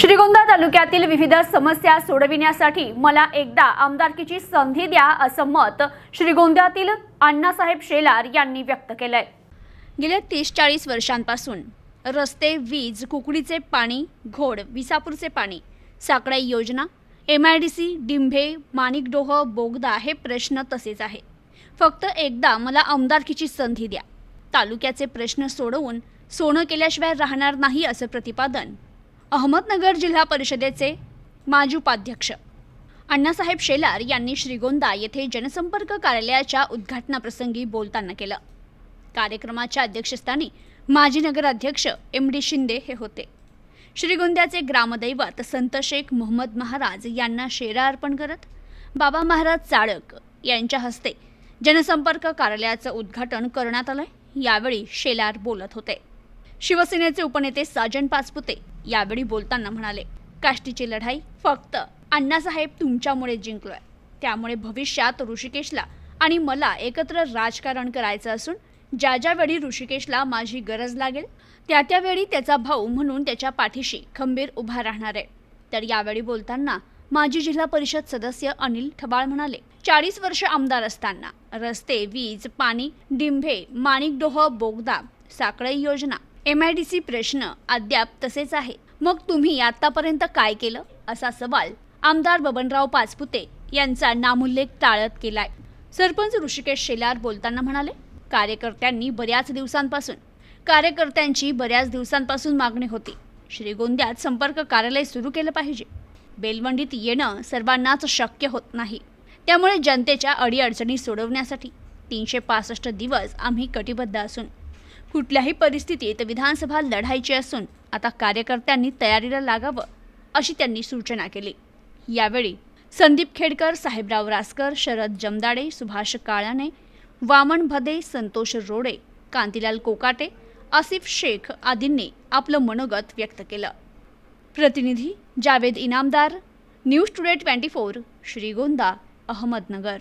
श्रीगोंदा तालुक्यातील विविध समस्या सोडविण्यासाठी मला एकदा आमदारकीची संधी द्या असं मत श्रीगोंद्यातील अण्णासाहेब शेलार यांनी व्यक्त केलंय. गेल्या तीस चाळीस वर्षांपासून रस्ते वीज कुकडीचे पाणी घोड विसापूरचे पाणी साकडाई योजना M I D C Dimbhe Manikdoh बोगदा हे प्रश्न तसेच आहे. फक्त एकदा मला आमदारकीची संधी द्या. तालुक्याचे प्रश्न सोडवून सोनं केल्याशिवाय राहणार नाही असं प्रतिपादन अहमदनगर जिल्हा परिषदेचे माजी उपाध्यक्ष. अण्णासाहेब शेलार यांनी श्रीगोंदा येथे जनसंपर्क कार्यालयाच्या उद्घाटनाप्रसंगी बोलताना केलं. कार्यक्रमाच्या अध्यक्षस्थानी माजी नगराध्यक्ष एम डी शिंदे हे होते. श्रीगोंद्याचे ग्रामदैवत संत शेख मोहम्मद महाराज यांना शेरा अर्पण करत बाबा महाराज चाळक यांच्या हस्ते जनसंपर्क कार्यालयाचं उद्घाटन करण्यात आलंय. यावेळी शेलार बोलत होते. शिवसेनेचे उपनेते साजन पाचपुते यावेळी बोलताना म्हणाले काष्टीची लढाई फक्त अण्णासाहेब तुमच्यामुळे जिंकलोय. त्यामुळे भविष्यात ऋषिकेशला आणि मला एकत्र राजकारण करायचं असून ज्या ज्यावेळी ऋषिकेशला माझी गरज लागेल त्या त्यावेळी त्याचा भाऊ म्हणून त्याच्या पाठीशी खंबीर उभा राहणार आहे. तर यावेळी बोलताना माजी जिल्हा परिषद सदस्य अनिल ठबाळ म्हणाले चाळीस वर्ष आमदार असताना रस्ते वीज पाणी डिंभे माणिकडोह बोगदा साकळई योजना एम आय डी सी प्रश्न अद्याप तसेच आहे. मग तुम्ही आतापर्यंत काय केलं? असा सवाल आमदार बबनराव पाचपुते यांचा नामुल्लेख टाळत केलाय. सरपंच ऋषिकेश शेलार बोलताना म्हणाले कार्यकर्त्यांनी बऱ्याच दिवसांपासून कार्यकर्त्यांची बऱ्याच दिवसांपासून मागणी होती. श्रीगोंद्यात संपर्क कार्यालय सुरू केलं पाहिजे. बेलवंडीत येणं सर्वांनाच शक्य होत नाही. त्यामुळे जनतेच्या अडीअडचणी सोडवण्यासाठी तीनशे पासष्ट दिवस आम्ही कटिबद्ध असून कुठल्याही परिस्थितीत विधानसभा लढायची असून आता कार्यकर्त्यांनी तयारीला लागावं अशी त्यांनी सूचना केली. यावेळी संदीप खेडकर साहेबराव रासकर शरद जमदाडे सुभाष काळाने वामन भदे संतोष रोडे कांतीलाल कोकाटे आसिफ शेख आदींनी आपलं मनोगत व्यक्त केलं. प्रतिनिधी Javed Inamdar news today twenty four Shrigonda Ahmednagar.